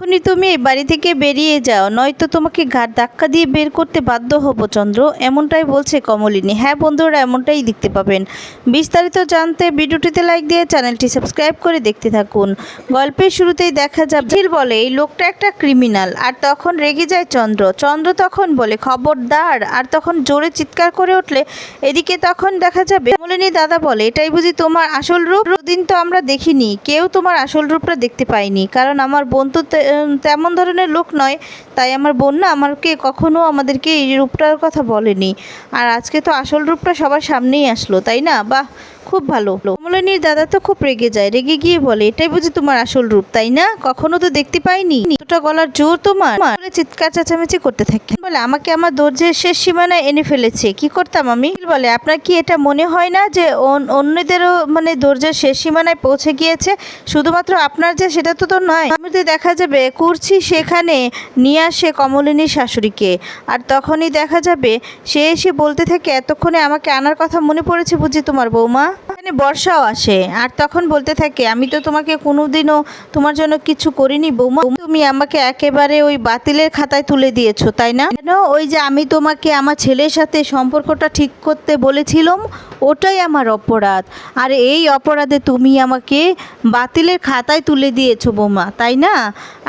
এখনই তুমি এই বাড়ি থেকে বেরিয়ে যাও নয়তো তোমাকে ঘাট ধাক্কা দিয়ে বের করতে বাধ্য হব চন্দ্র এমনটাই বলছে কমলিনী। হ্যাঁ বন্ধুরা এমনটাই দেখতে পাবেন। বিস্তারিত জানতে ভিডিওটিতে লাইক দিয়ে চ্যানেলটি সাবস্ক্রাইব করে দেখতে থাকুন। গল্পের শুরুতেই দেখা যাবে ঝিল বলে এই লোকটা একটা ক্রিমিনাল আর তখন রেগে যায় চন্দ্র। চন্দ্র তখন বলে খবরদার। আর তখন জোরে চিৎকার করে উঠলে এদিকে তখন দেখা যাবে কমলিনী দাদা বলে এটাই বুঝি তোমার আসল রূপ? দিন তো আমরা দেখিনি কেউ তোমার আসল রূপটা দেখতে পাইনি কারণ আমার বোন তো তে- উম, তেমন ধরনের লোক নয়, তাই আমার বোন না আমাকে কখনও আমাদেরকে এই রূপটার কথা বলেনি। আর আজকে তো আসল রূপটা সবার সামনেই আসলো, তাই না? বাহ, খুব ভালো। কমলিনীর দাদা তো খুব রেগে যায়, রেগে গিয়ে বলে, এটাই বুঝি তোমার আসল রূপ, তাই না? কখনো তো দেখতে পাইনি। দুটা গলার জোর তোমার? চিৎকার চেঁচামেচি করতে থাকে। বলে, আমাকে আমার দরজের শেষ সীমানায় এনে ফেলেছে, কি করতাম আমি? বলে, আপনার কি এটা মনে হয় না যে অন- অন্যদেরও মানে দরজার শেষ সীমানায় পৌঁছে গিয়েছে? শুধুমাত্র আপনার যে, সেটা তো তো নয়। আমি তো দেখা যাবে কুরছি সেখানে নিয়ে আসে কমলিনীর শাশুড়িকে। আর তখনই দেখা যাবে, সে এসে বলতে থাকে, এতক্ষণে আমাকে আনার কথা মনে পড়েছে বুঝি তোমার বৌমা? এখানে বর্ষাও আসে। আর তখন বলতে থাকে, আমি তো তোমাকে কোনোদিনও তোমার জন্য কিছু করিনি বৌমা তুমি আমাকে একেবারে ওই বাতিলের খাতায় তুলে দিয়েছ, তাই না? কেন? ওই যে আমি তোমাকে আমার ছেলের সাথে সম্পর্কটা ঠিক করতে বলেছিলাম ওটাই আমার অপরাধ। আর এই অপরাধে তুমি আমাকে বাতিলের খাতায় তুলে দিয়েছ বৌমা, তাই না?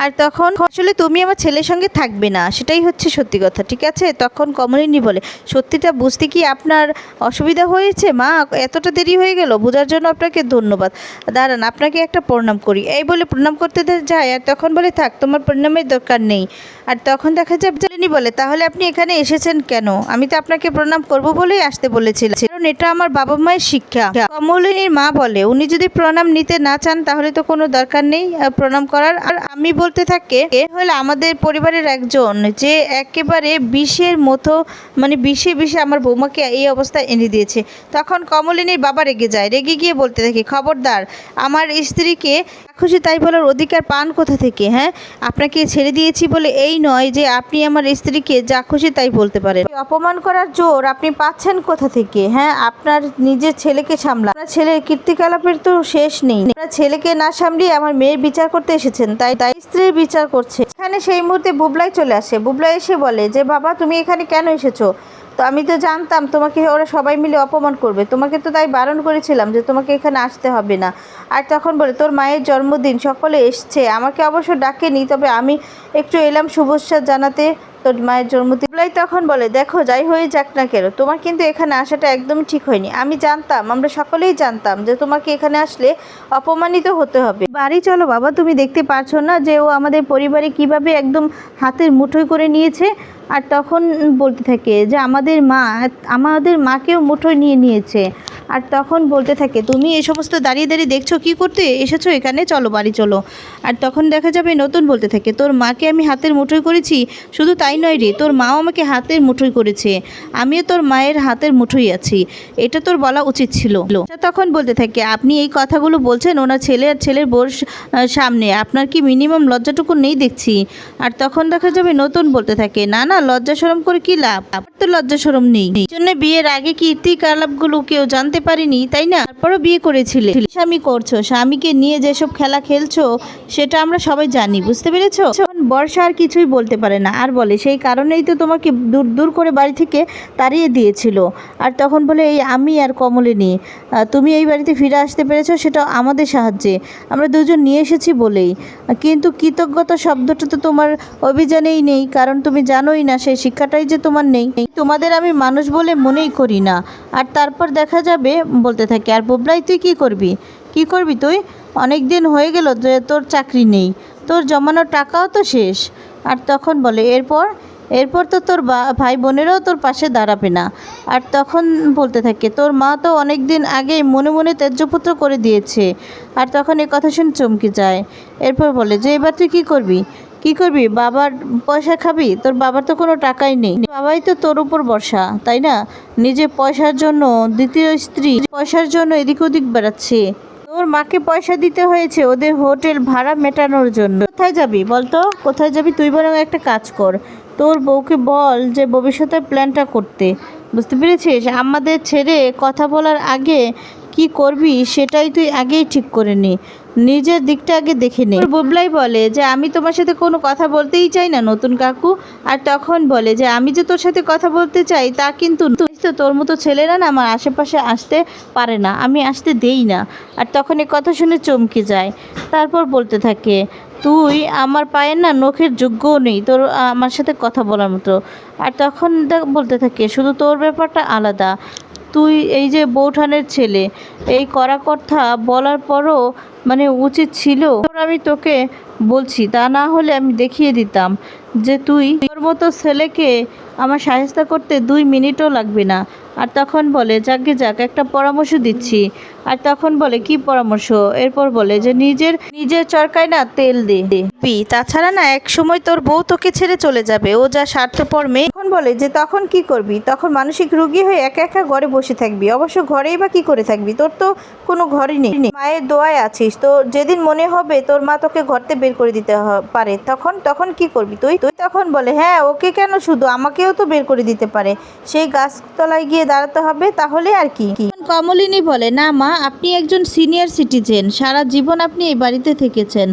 আর তখন আসলে তুমি আমার ছেলের সঙ্গে থাকবে না, সেটাই হচ্ছে সত্যি কথা, ঠিক আছে? তখন কমলিনী বলে, সত্যিটা বুঝতে কি আপনার অসুবিধা হয়েছে মা? এতটা দেরি হয়ে গেল, বোঝার জন্য আপনাকে ধন্যবাদ। দাঁড়ান, আপনাকে একটা প্রণাম করি। এই বলে প্রণাম করতে যায়, আর তখন বলে, থাক, তোমার প্রণামের দরকার নেই। আর তখন দেখা যায় জানি বলে, তাহলে আপনি এখানে এসেছেন কেন? আমি তো আপনাকে প্রণাম করব বলেই আসতে বলেছিলাম। কারণ এটা আমার বাবা মায়ের শিক্ষা। কমলিনীর মা বলে, উনি যদি প্রণাম নিতে না চান, তাহলে তো কোনো দরকার নেই প্রণাম করার। আর আমি বলতে থাকে, এ হলো আমাদের পরিবারের একজন, যে একেবারে বিষের মতো মানে বিষে বিষে আমার বৌমাকে এই অবস্থায় এনে দিয়েছে। তখন কমলিনীর বাবা রেগে যায়। রেগে গিয়ে বলতে থাকে, খবরদার, আমার স্ত্রীকে খুশি, তাই বলার অধিকার পান কোথা থেকে হ্যাঁ? আপনাকে ছেড়ে দিয়েছি বলে এই নয় যে আপনি আমার স্ত্রীকে যা খুশি তাই বলতে পারেন। অপমান করার জোর আপনি পাচ্ছেন কোথা থেকে হ্যাঁ? আপনার নিজের ছেলেকে সামলা আপনার ছেলের কীর্তিকলাপের তো শেষ নেই। আপনার ছেলেকে না সামলিয়ে আমার মেয়ের বিচার করতে এসেছেন, তাই তাই স্ত্রীর বিচার করছে। এখানে সেই মুহূর্তে বুবলাই চলে আসে। বুবলাই এসে বলে যে, বাবা, তুমি এখানে কেন এসেছ? তো আমি তো জানতাম তোমাকে, ওরা সবাই মিলে অপমান করবে। তোমাকে তো তাই বারণ করেছিলাম যে তোমাকে এখানে আসতে হবে না। আর তখন বলে, তোর মায়ের জন্মদিন, সকলে এসছে। আমাকে অবশ্য ডাকেনি, তবে আমি একটু এলাম শুভেচ্ছা জানাতে তোর মায়ের জন্মদিন। বলাই তখন বলে, দেখো, যাই হয়ে যাক না কেন, তোমার কিন্তু এখানে আসাটা একদমই ঠিক হয়নি। আমি জানতাম, আমরা সকলেই জানতাম যে তোমাকে এখানে আসলে অপমানিত হতে হবে। বাড়ি চলো বাবা, তুমি দেখতে পারছ না যে ও আমাদের পরিবারে কীভাবে একদম হাতের মুঠোয় করে নিয়েছে। আর তখন বলতে থাকে যে আমাদের মা, আমাদের মাকেও মুঠোয় নিয়ে নিয়েছে। আর তখন বলতে থাকে, তুমি এই সমস্ত দাঁড়িয়ে দাঁড়িয়ে দেখছ, কি করতে এসেছ এখানে? চলো, বাড়ি চলো। আর তখন দেখা যাবে নতুন বলতে থাকে, তোর মাকে আমি হাতের মুঠোয় করেছি, শুধু তাই নয় রে, তোর মাও আমাকে হাতের মুঠোয় করেছে। আমিও তোর মায়ের হাতের মুঠোয় আছি। এটা তোর বলা উচিত ছিল। তখন বলতে থাকে, আপনি এই কথাগুলো বলছেন ওনার ছেলে আর ছেলের বোর সামনে, আপনার কি মিনিমাম লজ্জাটুকু নেই দেখছি? আর তখন দেখা যাবে নতুন বলতে থাকে, না না লজ্জা সরম করে কি লাভ? আমার তো লজ্জা সরম নেই জন্য বিয়ের আগে কীর্তি কালাপগুলো কেউ জানতে পারিনি, তাই না? তারপরও বিয়ে করেছিলে। স্বামী করছ, স্বামীকে নিয়ে যেসব খেলা খেলছো, সেটা আমরা সবাই জানি, বুঝতে পেরেছ? বর্ষা আর কিছুই বলতে পারে না। আর বলে, সেই কারণেই তো তোমাকে দূর দূর করে বাড়ি থেকে তাড়িয়ে দিয়েছিল। আর তখন বলে, এই আমি আর কমলিনী তুমি এই বাড়িতে ফিরে আসতে পেরেছ, সেটা আমাদের সাহায্যে। আমরা দুজন নিয়ে এসেছি বলেই। কিন্তু কৃতজ্ঞতা শব্দটা তো তোমার অভিযানেই নেই, কারণ তুমি জানোই না, সেই শিক্ষাটাই যে তোমার নেই। তোমাদের আমি মানুষ বলে মনেই করি না। আর তারপর দেখা যাবে, বলতে থাকে, আর বুবলাই তুই কী করবি? কি করবি তুই? অনেক দিন হয়ে গেল যে তোর চাকরি নেই। তোর জমানো টাকাও তো শেষ। আর তখন বলে, এরপর? এরপর তো তোর ভাই বোনেরাও তোর পাশে দাঁড়াবে না। আর তখন বলতে থাকে, তোর মা তো অনেক দিন আগেই মনে মনে ত্যায্যপুত্র করে দিয়েছে। আর তখন এই কথা শুনে চমকে যায়। এরপর বলে, যে এবার তুই কী করবি? কি করবি? বাবার পয়সা খাবি? তোর বাবার তো কোনো টাকাই নেই। বাবাই তো তোর উপর বর্ষা তাই না? নিজে পয়সার জন্য, দ্বিতীয় স্ত্রী পয়সার জন্য এদিক ওদিক বেড়াচ্ছে। তোর মাকে পয়সা দিতে হয়েছে, ওদের হোটেল ভাড়া মেটানোর জন্য। কোথায় যাবি বলতো? কোথায় যাবি? তুই বরং একটা কাজ কর। তোর বউকে বল যে ভবিষ্যতের প্ল্যানটা করতে। বুঝতে পেরেছিস? আমাদের ছেড়ে কথা বলার আগে কি করবি সেটাই তুই আগেই ঠিক করে নে। নিজের দিকটা আগে দেখে নেই। বুবলাই বলে যে, আমি তোমার সাথে কোনো কথা বলতেই চাই না, নতুন কাকু। আর তখন বলে যে, আমি যে তোর সাথে কথা বলতে চাই, তা কিন্তু তো তোর মতো ছেলেরা না আমার আশেপাশে আসতে পারে না, আমি আসতে দেই না। আর তখন এই কথা শুনে চমকে যায়। তারপর বলতে থাকে, তুই আমার পায়ের না নখের যোগ্যও নেই, তোর আমার সাথে কথা বলার মতো। আর তখন বলতে থাকে, শুধু তোর ব্যাপারটা আলাদা। তুই এই যে বৌঠানের ছেলে, এই করা কথা বলার পরও মানে উচিত ছিল। আমি তোকে বলছি তা না হলে আমি দেখিয়ে দিতাম। যে তুই তোর মতো ছেলেকে আমার সাহায্য করতে দুই মিনিটও লাগবে না। আর তখন বলে যাকে যাক, একটা পরামর্শ দিচ্ছি। আর তখন বলে, কি পরামর্শ? এরপর বলে যে, নিজের নিজের চরকায় না তেল দে। পি, তাছাড়া না, এক সময় তোর বউ তোকে ছেড়ে চলে যাবে। ও যা স্বার্থপর মেয়ে। তখন বলে যে, তখন কি করবি? তখন মানসিক রোগী হয়ে একা একা ঘরে বসে থাকবি। অবশ্য ঘরেই বা কি করে থাকবি? তোর তো কোনো ঘরই নেই। মায়ের দোয়ায় আছিস। তো যেদিন মনে হবে তোর মা তোকে ঘরতে বের করে দিতে পারে। তখন তখন কি করবি তুই? তখন বলে হ্যাঁ ওকে কেন শুধু? আমাকেও তো বের করে দিতে পারে। সেই গাছতলায় গিয়ে দাঁড়াতে হবে, তাহলে আর কি কি? কমলিনী বলে, না মা, আপনি একজন সিনিয়র সিটিজেন, সারা জীবন আপনি এই বাড়িতে থেকেছেন।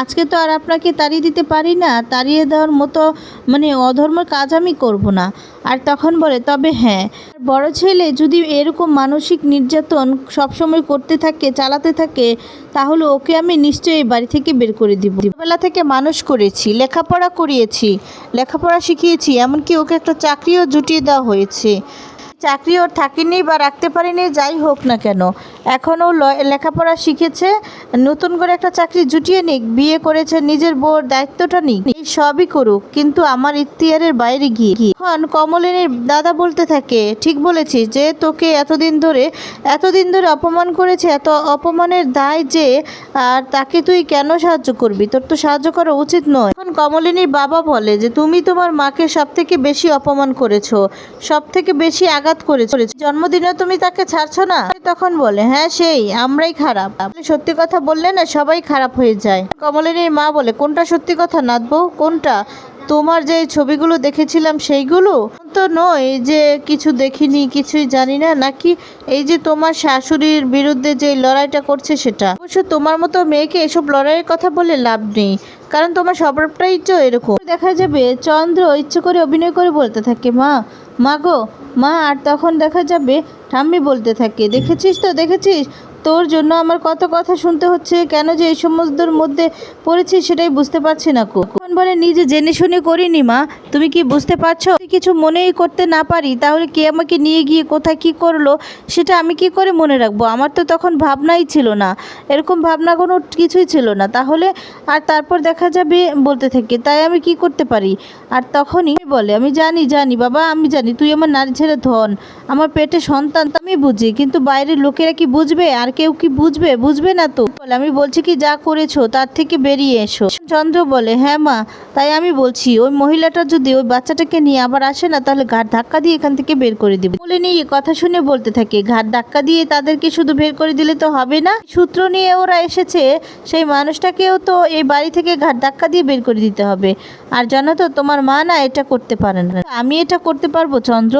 আজকে তো আর আপনাকে তাড়িয়ে দিতে পারি না, তাড়িয়ে দেওয়ার মতো মানে অধর্মের কাজ আমি করব না। আর তখন বলে, তবে হ্যাঁ বড় ছেলে যদি এরকম মানসিক নির্যাতন সবসময় করতে থাকে, চালাতে থাকে, তাহলে ওকে আমি নিশ্চয়ই বাড়ি থেকে বের করে দিব। ছোটবেলা থেকে মানুষ করেছি, লেখাপড়া করিয়েছি, লেখাপড়া শিখিয়েছি, এমনকি ওকে একটা চাকরিও জুটিয়ে দেওয়া হয়েছে। চাকরি ওর থাকেনি বা রাখতে পারেনি, যাই হোক না কেন। এখনও লেখাপড়া শিখেছে, নতুন করে একটা চাকরি জুটিয়ে নিক, বিয়ে করেছে, নিজের বউর দায়িত্বটা নিক। এই সবই করুক, কিন্তু আমার ইখতিয়ারের বাইরে গিয়ে এখন কমলিনীর দাদা বলতে থাকে, ঠিক বলেছিস যে তোকে এতদিন ধরে এতদিন ধরে অপমান করেছে, এত অপমানের দায় যে, আর তাকে তুই কেন সাহায্য করবি? তোর তো সাহায্য করা উচিত নয়। এখন কমলিনীর বাবা বলে যে, তুমি তোমার মাকে সব থেকে বেশি অপমান করেছ সব থেকে বেশি আঘাত করেছ জন্মদিনে তুমি তাকে ছাড়ছো না? তখন বলে হ্যাঁ সেই, আমরাই খারাপ। সত্যি কথা বললে না, সবাই খারাপ হয়ে যায়। কমলিনীর মা বলে, কোনটা সত্যি কথা নাথবউ কোনটা? তোমার যে ছবিগুলো দেখেছিলাম সেইগুলো? তো নয় যে কিছু দেখিনি, কিছুই জানি না, নাকি এই যে তোমার শাশুড়ির বিরুদ্ধে যে লড়াইটা করছে সেটা? অবশ্য তোমার মতো মেয়েকে এসব লড়াইয়ের কথা বলে লাভ নেই, কারণ তোমার স্বভাবটাই তো এরকম। দেখা যাবে, চন্দ্র ইচ্ছে করে অভিনয় করে বলতে থাকে, মা মা গো মা, আর তখন দেখা যাবে, ঠাম্মি বলতে থাকে, দেখেছিস তো, দেখেছিস? তোর জন্য আমার কত কথা শুনতে হচ্ছে, কেন যে এই সমস্তর মধ্যে পড়েছি সেটাই বুঝতে পারছি না কো কোন বলে, নিজে জেনে শুনে করিনি মা, তুমি কি বুঝতে পারছ? কিছু মনেই করতে না পারি, তাহলে কে আমাকে নিয়ে গিয়ে কোথায় কি করল, সেটা আমি কি করে মনে রাখব? আমার তো তখন ভাবনাই ছিল না, এরকম ভাবনা কোনো কিছুই ছিল না। তাহলে, আর তারপর দেখা যাবে, বলতে থাকে, তাই আমি কি করতে পারি? আর তখনই বলে, আমি জানি জানি, বাবা, আমি জানি, তুই আমার নারী ছেড়ে ধন। আমার পেটে সন্তান আমি বুঝি, কিন্তু বাইরের লোকেরা কি বুঝবে? আর কেউ কি বুঝবে? বুঝবে না তো? আমি বলছি কি, যা করেছ তার থেকে বেরিয়ে এসো। চন্দ্র বলে হ্যাঁ মা, তাই আমি বলছি, ওই মহিলাটা যদি ওই বাচ্চাটাকে নিয়ে আবার আসে না, তাহলে ঘাট ধাক্কা দিয়ে এখান থেকে বের করে দিবে। বলে নিয়ে কথা শুনে বলতে থাকে, ঘাট ধাক্কা দিয়ে তাদেরকে শুধু বের করে দিলে তো হবে না? সূত্র নিয়ে ওরা এসেছে, সেই মানুষটাকেও তো এই বাড়ি থেকে ঘাট ধাক্কা দিয়ে বের করে দিতে হবে। আর জানো তো, তোমার মা না এটা করতে পারে না। আমি এটা করতে পারব চন্দ্র?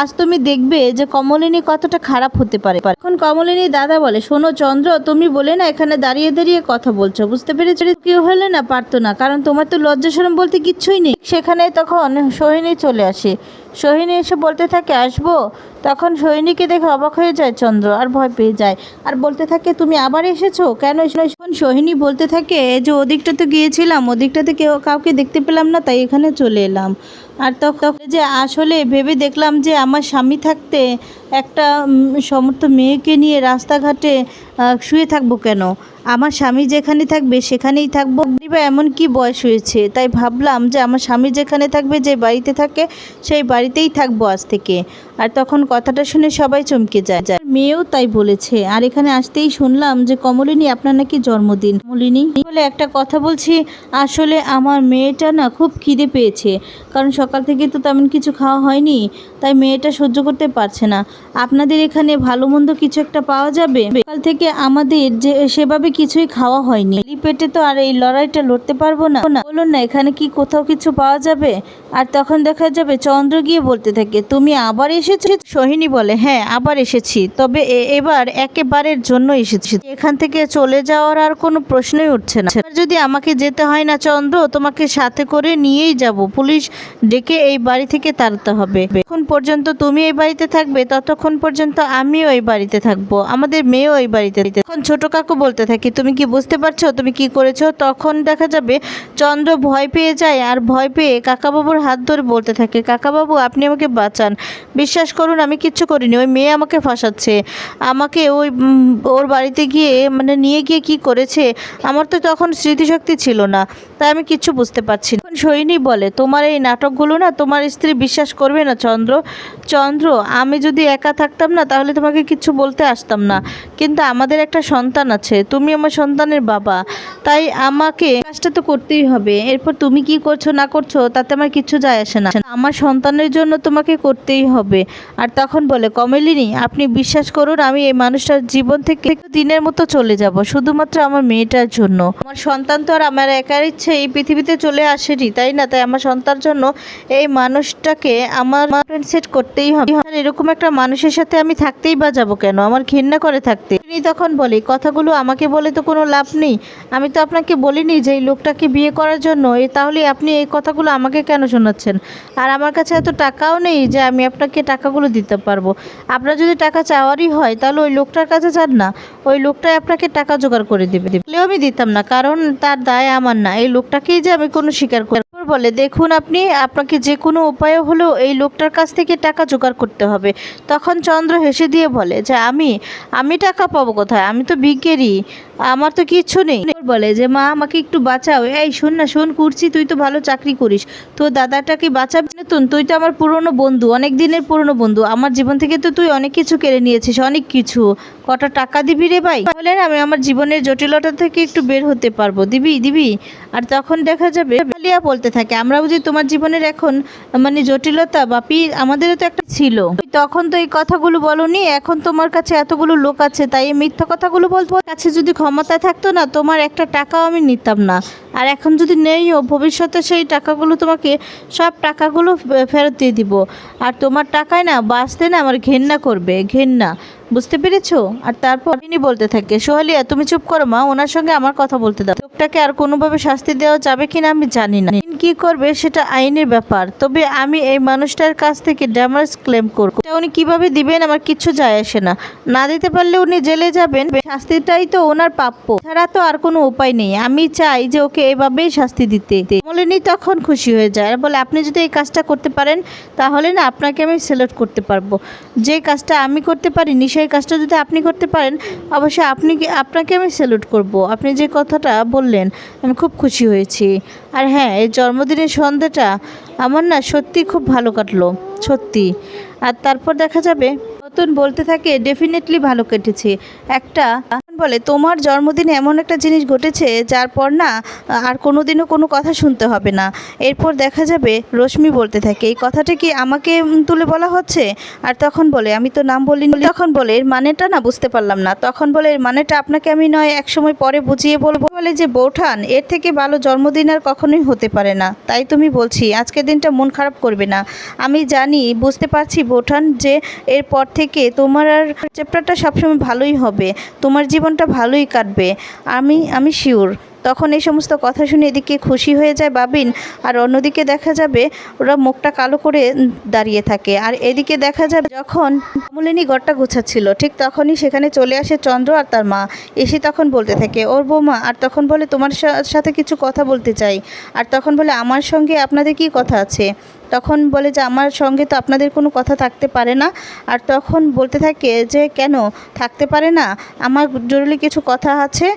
আজ তুমি দেখবে যে কমলিনী কতটা খারাপ হতে পারে? এখন কমলিনী দাদা বলে, শোনো চন্দ্র, তুমি বলে না, এখানে দাঁড়িয়ে দাঁড়িয়ে কথা বলছো। বুঝতে পেরেছ? কেউ হলে না পারতো না, কারণ তোমার তো লজ্জা শরম বলতে কিচ্ছুই নেই। সেখানে তখন সোহিনী চলে আসে। সোহিনী এসে বলতে থাকে, আসব? তখন সোহিনীকে দেখে অবাক হয়ে যায় চন্দ্র, আর ভয় পেয়ে যায়। আর বলতে থাকে, তুমি আবার এসেছ? কেন এসেছ?" তখন সোহিনী বলতে থাকে যে ওদিকটাতে গিয়েছিলাম, ওদিকটাতে কেউ কাউকে দেখতে পেলাম না, তাই এখানে চলে এলাম। আর তখন যে আসলে ভেবে দেখলাম যে আমার স্বামী থাকতে একটা সমর্থ মেয়েকে নিয়ে রাস্তাঘাটে শুয়ে থাকব কেন? আমার স্বামী যেখানে থাকবে সেখানেই থাকব। বা এমন কি বয়স হয়েছে? তাই ভাবলাম যে আমার স্বামী যেখানে থাকবে, যে বাড়িতে থাকে, সেই বাড়িতেই থাকব আজ থেকে। আর তখন কথাটা শুনে সবাই চমকে যায়। মেয়েও তাই বলেছে। আর এখানে আসতেই শুনলাম যে, কমলিনী, আপনার নাকি জন্মদিন? কমলিনী? বলে একটা কথা বলছি, আসলে আমার মেয়েটা না খুব খিদে পেয়েছে। কারণ সকাল থেকে তো তেমন কিছু খাওয়া হয়নি, তাই মেয়েটা সহ্য করতে পারছে না। আপনাদের এখানে ভালো মন্দ কিছু একটা পাওয়া যাবে? সকাল থেকে আমাদের যে, সেভাবে কিছুই খাওয়া হয়নি। পেটে তো আর এই লড়াইটা লড়তে পারব না। বলুন না, এখানে কি কোথাও কিছু পাওয়া যাবে? আর তখন দেখা যাবে, চন্দ্র গিয়ে বলতে থাকে, তুমি আবার এসেছ, সোহিনী বলে হ্যাঁ আবার এসেছি। তবে এবার একেবারের জন্য এসেছি। এখান থেকে চলে যাওয়ার আর কোনো প্রশ্নই উঠছে না। যদি আমাকে যেতে হয় না চন্দ্র, তোমাকে সাথে করে নিয়েই যাব। পুলিশ ডেকে এই বাড়ি থেকে তাড়াতে হবে। এখন পর্যন্ত তুমি এই বাড়িতে থাকবে, ততক্ষণ পর্যন্ত আমিও এই বাড়িতে থাকব। আমাদের মেয়েও এই বাড়িতে তখন ছোট কাকু বলতে থাকি, তুমি কি বুঝতে পারছ? তুমি কি করেছ? তখন দেখা যাবে, চন্দ্র ভয় পেয়ে যায় আর ভয় পেয়ে কাকাবাবুর হাত ধরে বলতে থাকে, কাকাবাবু, আপনি আমাকে বাঁচান। বিশ্বাস করুন, আমি কিচ্ছু করিনি। ওই মেয়ে আমাকে ফাঁসাচ্ছে। আমাকে ওই ওর বাড়িতে গিয়ে মানে নিয়ে গিয়ে কি করেছে, আমার তো তখন স্মৃতিশক্তি ছিল না। তাই আমি কিচ্ছু বুঝতে পারছি না। সৈনী বলে, তোমার এই নাটকগুলো না, তোমার স্ত্রী বিশ্বাস করবে না, চন্দ্র। চন্দ্র, আমি যদি একা থাকতাম না, তাহলে তোমাকে কিচ্ছু বলতে আসতাম না। কিন্তু আমাদের একটা সন্তান আছে, তুমি আমার সন্তানের বাবা। তাই আমাকে কাজটা তো করতেই হবে। এরপর তুমি কি করছ, না করছ, তাতে আমার কিচ্ছু যায় আসে না। আমার সন্তানের জন্য তোমাকে করতেই হবে। আর তখন বলে, কমলিনী, আপনি বিশ্বাস করুন, আমি এই মানুষটার জীবন থেকে দিনের মতো চলে যাব, শুধুমাত্র আমার মেয়েটার জন্য। আমার সন্তান তো আর আমার একার ইচ্ছে এই পৃথিবীতে চলে আসেনি, তাই না? তাই আমার সন্তান জন্য এই মানুষটাকে আমার সেট করতেই হবে। এরকম একটা মানুষের সাথে আমি থাকতেই বা যাব কেন? আমার ঘৃণা করে থাকতে। তিনি তখন বলে কথাগুলো আমাকে বলে তো কোনো লাভ নেই। আমি তো আপনাকে বলিনি যে এই লোকটাকে বিয়ে করার জন্য। তাহলে আপনি এই কথাগুলো আমাকে কেন শোনাচ্ছেন? আর আমার কাছে এত টাকাও নেই যে আমি আপনাকে টাকাগুলো দিতে পারব। আপনার যদি টাকা চাওয়ারই হয়, তাহলে ওই লোকটার কাছে যান না। ওই লোকটাই আপনাকে টাকা জোগাড় করে দেবে। দিলেও আমি দিতাম না, কারণ তার দায় আমার না। এই লোকটাকেই যে আমি কোনো স্বীকার করি বলে, দেখুন আপনি, আপনাকে যে কোনো উপায়ে হলেও এই লোকটার কাছ থেকে টাকা জোগাড় করতে হবে। তখন চন্দ্র হেসে দিয়ে বলে, যে আমি আমি টাকা পাবো কোথায়? আমি তো ভিক্ষেরই, আমার তো কিচ্ছু নেই। বলে, যে মা, আমাকে একটু বাঁচাও। এই, শোন না, শোন, করছি, তুই তো ভালো চাকরি করিস। তো দাদাটাকে বাঁচাবি না তুই তো আমার পুরনো বন্ধু, অনেক দিনের পুরনো বন্ধু। আমার জীবন থেকে তো তুই অনেক কিছু কেড়ে নিয়েছিস, অনেক কিছু। কটা টাকা দিবি রে ভাই? তাহলে আমি আমার জীবনের জটিলতা থেকে একটু বের হতে পারব। দিবি দিবি? আর তখন দেখা যাবে আলিয়া বলতে থাকে আমরা বুঝি তোমার জীবনের এখন মানে জটিলতা বা পি আমাদেরও তো একটা ছিল। তখন তো এই কথাগুলো বলনি, এখন তোমার কাছে এতগুলো লোক আছে, তাই এই মিথ্যা কথাগুলো বলতো কাছে যদি ক্ষমতা থাকতো না, তোমার একটা টাকাও আমি নিতাম না। আর এখন যদি নেইও, ভবিষ্যতে সেই টাকাগুলো তোমাকে, সব টাকাগুলো ফেরত দিয়ে দিব। আর তোমার টাকায় না বাঁচতে না আমার ঘেন্না করবে ঘেন্না। বুঝতে পেরেছ? আর তারপর তিনি বলতে থাকে, সোহালিয়া, তুমি চুপ করো মা, ওনার সঙ্গে আমার কথা বলতে দাও। লোকটাকে আর কোনোভাবে শাস্তি দেওয়া যাবে কিনা আমি জানি না। কি করবে সেটা আইনের ব্যাপার, তবে আমি এই মানুষটার কাছ থেকে ড্যামার্স ক্লেম করব। উনি কীভাবে দিবেন আমার কিছু যায় আসে না। না দিতে পারলে উনি জেলে যাবেন, শাস্তিটাই তো ওনার প্রাপ্য। ছাড়া তো আর কোনো উপায় নেই, আমি চাই যে ওকে এভাবেই শাস্তি দিতে। মলিনী তখন খুশি হয়ে যায় আর বলে, আপনি যদি এই কাজটা করতে পারেন, তাহলে না আপনাকে আমি সিলেক্ট করতে পারব। যে কাজটা আমি করতে পারিনি সেই কাজটা যদি আপনি করতে পারেন, অবশ্যই আপনি আপনাকে আমি স্যালুট করব। আপনি যে কথাটা বললেন, আমি খুব খুশি হয়েছি। আর হ্যাঁ এই জন্মদিনের সন্ধ্যাটা আমার না সত্যি খুব ভালো কাটলো, সত্যি। আর তারপর দেখা যাবে, নতুন বলতে থাকে ডেফিনেটলি ভালো কেটেছে। একটা বলে, তোমার জন্মদিনে এমন একটা জিনিস ঘটেছে যার পর না, আর কোনোদিনও কোনো কথা শুনতে হবে না। এরপর দেখা যাবে, রশ্মি বলতে থাকে, এই কথাটা কি আমাকে তুলে বলা হচ্ছে? আর তখন বলে, আমি তো নাম বলিনি। তখন বলে, এর মানেটা না বুঝতে পারলাম না। তখন বলে, এর মানেটা আপনাকে আমি নয়, এক সময় পরে বুঝিয়ে বলব। বলে যে, বৌঠান, এর থেকে ভালো জন্মদিন আর কখনোই হতে পারে না। তাই তুমি বলছি, আজকের দিনটা মন খারাপ করবে না। আমি জানি, বুঝতে পারছি, বৌঠান, যে এরপর থেকে তোমার আর চ্যাপ্টারটা সবসময় ভালোই হবে। তোমার জীবনটা ভালোই কাটবে। আমি আমি শিওর তখন এই সমস্ত কথা শুনে এদিকে খুশি হয়ে যায় বাবিন, আর অন্যদিকে দেখা যাবে ওরা মুখটা কালো করে দাঁড়িয়ে থাকে। আর এদিকে দেখা যাবে যখন কমলিনী ঘরটা গুছাচ্ছিল, ঠিক তখনই সেখানে চলে আসে চন্দ্র আর তার মা। এসে তখন বলতে থাকে, ওর বৌমা, আর তখন বলে, তোমার সাথে কিছু কথা বলতে চাই। আর তখন বলে, আমার সঙ্গে আপনাদের কি কথা আছে? তখন বলে যে, আমার সঙ্গে তো আপনাদের কোনো কথা থাকতে পারে না। আর তখন বলতে থাকে যে, কেন? থাকতে পারে না। আমার জরুরি কিছু কথা আছে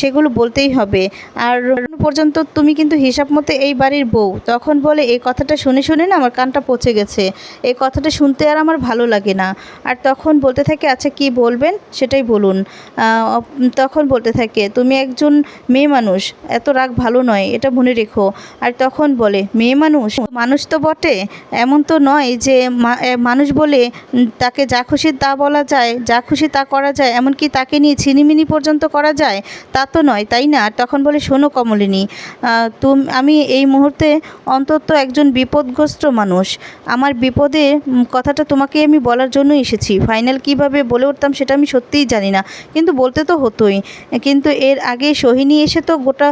সেগুলো বলতেই হবে। আর পর্যন্ত তুমি কিন্তু হিসাব মতো এই বাড়ির বউ। তখন বলে, এই কথাটা শুনে শুনে না আমার কানটা পচে গেছে। এই কথাটা শুনতে আর আমার ভালো লাগে না। আর তখন বলতে থাকে আচ্ছা কি বলবেন? সেটাই বলুন। তখন বলতে থাকে, তুমি একজন মেয়ে মানুষ, এত রাগ ভালো নয়, এটা মনে রেখো। আর তখন বলে, মেয়ে মানুষ? মানুষ তো বটে, এমন তো নয় যে মানুষ বলে তাকে যা খুশি তা বলা যায়, যা খুশি তা করা যায়, এমনকি তাকে নিয়ে ছিনিমিনি পর্যন্ত করা যায়, তা তো নয়, তাই না? তখন তখন বলে, শোনো কমলিনী তুমি, আমি এই মুহূর্তে অন্তত একজন বিপদগ্রস্ত মানুষ। আমার বিপদে কথাটা তোমাকে আমি বলার জন্য এসেছি। ফাইনাল কীভাবে বলে উঠতাম সেটা আমি সত্যিই জানি না, কিন্তু বলতে তো হতোই। কিন্তু এর আগে সোহিনী এসে তো গোটা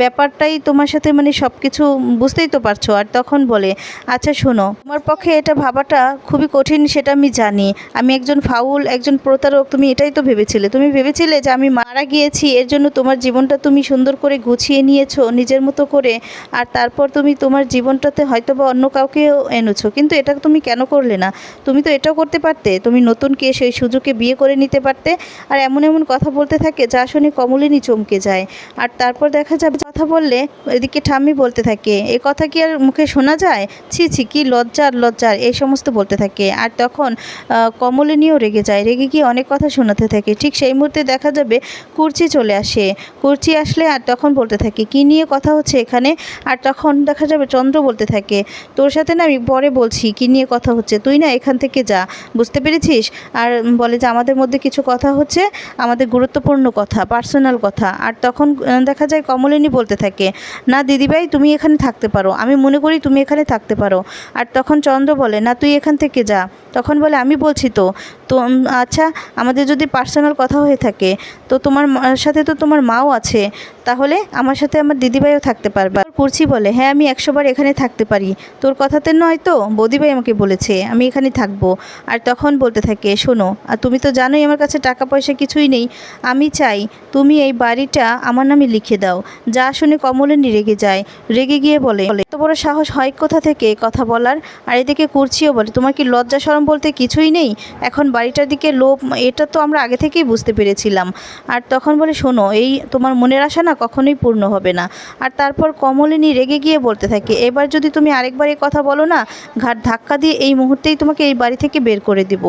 ব্যাপারটাই তোমার সাথে মানে সব কিছু বুঝতেই তো পারছ। আর তখন বলে আচ্ছা শোনো, তোমার পক্ষে এটা ভাবাটা খুবই কঠিন, সেটা আমি জানি। আমি একজন ফাউল, একজন প্রতারক, তুমি এটাই তো ভেবেছিলে। তুমি ভেবেছিলে যে আমি মারা গিয়েছি, এর জন্য তোমার জীবনটা তুমি সুন্দর করে গুছিয়ে নিয়েছো, নিজের মতো করে, আর তারপর তুমি তোমার জীবনটাতে হয়তো বা অন্য কাউকেও এনেছো। কিন্তু এটা তুমি কেন করলে না? তুমি তো এটাও করতে পারতে, তুমি নতুন কে সেই সুযোগে বিয়ে করে নিতে পারতে, আর এমন এমন কথা বলতে থাকে যা শুনে কমলিনী চমকে যায়। আর তারপর দেখা যাবে কথা বললে এদিকে ঠাম্মি বলতে থাকে, এ কথা কি আর মুখে শোনা যায়? ছি ছি, কি লজ্জার লজ্জার, এই সমস্ত বলতে থাকে। আর তখন কমলিনীও রেগে যায়, রেগে গিয়ে অনেক কথা শোনাতে থাকে। ঠিক সেই মুহূর্তে দেখা যাবে কুর্চি চলে আসে। কুর্চি আসলে আর তখন বলতে থাকে, কি নিয়ে কথা হচ্ছে এখানে? আর তখন দেখা যাবে চন্দ্র বলতে থাকে, তোর সাথে না আমি পরে বলছি কি নিয়ে কথা হচ্ছে? তুই না এখান থেকে যা, বুঝতে পেরেছিস? আর বলে যে, আমাদের মধ্যে কিছু কথা হচ্ছে, আমাদের গুরুত্বপূর্ণ কথা, পার্সোনাল কথা। আর তখন দেখা যায় কমলিনী বলতে থাকে, না দিদিভাই, তুমি এখানে থাকতে পারো। আমি মনে করি তুমি এখানে থাকতে পারো। আর তখন চন্দ্র বলে, না, তুই এখান থেকে যা। তখন বলে, আমি বলছি তো তো আচ্ছা আমাদের যদি পার্সোনাল কথা হয়ে থাকে, তো তোমার মার সাথে তো তোমার মাও আছে, তাহলে আমার সাথে আমার দিদিভাইও থাকতে পারবে। কুর্চি বলে হ্যাঁ আমি একশোবার এখানে থাকতে পারি। তোর কথাতে নয় তো? বৌদিভাই আমাকে বলেছে, আমি এখানে থাকব। আর তখন বলতে থাকে, শোনো, আর তুমি তো জানোই আমার কাছে টাকা পয়সা কিছুই নেই। আমি চাই তুমি এই বাড়িটা আমার নামে লিখে দাও। যা শুনে কমলিনী রেগে যায়। রেগে গিয়ে বলে, এত বড় সাহস হয় কোথা থেকে কথা বলার? আর এদিকে কুর্চিও বলে, তোমার কি লজ্জা সরম বলতে কিছুই নেই। এখন বাড়িটার দিকে লোভ, এটা তো আমরা আগে থেকেই বুঝতে পেরেছিলাম। আর তখন বলে, শোনো, এই তোমার মনের আশা না কখনোই পূর্ণ হবে না। আর তারপর কমলিনী রেগে গিয়ে বলতে থাকে, এবার যদি তুমি আরেকবার এই কথা বলো না, ঘাট ধাক্কা দিয়ে এই মুহূর্তেই তোমাকে এই বাড়ি থেকে বের করে দিব।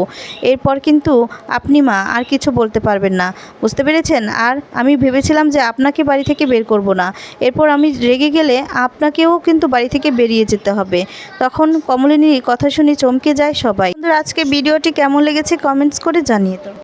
এরপর কিন্তু আপনি মা, আর কিছু বলতে পারবেন না। বুঝতে পেরেছেন? আর আমি ভেবেছিলাম যে আপনাকে বাড়ি থেকে বের করব না। এরপর আমি রেগে গেলে আপনাকেও কিন্তু বাড়ি থেকে বেরিয়ে যেতে হবে। তখন কমলিনীর কথা শুনে চমকে যায় সবাই। বন্ধুরা, আজকে ভিডিওটি কেমন লেগেছে কমেন্টস করে জানিয়ে দাও।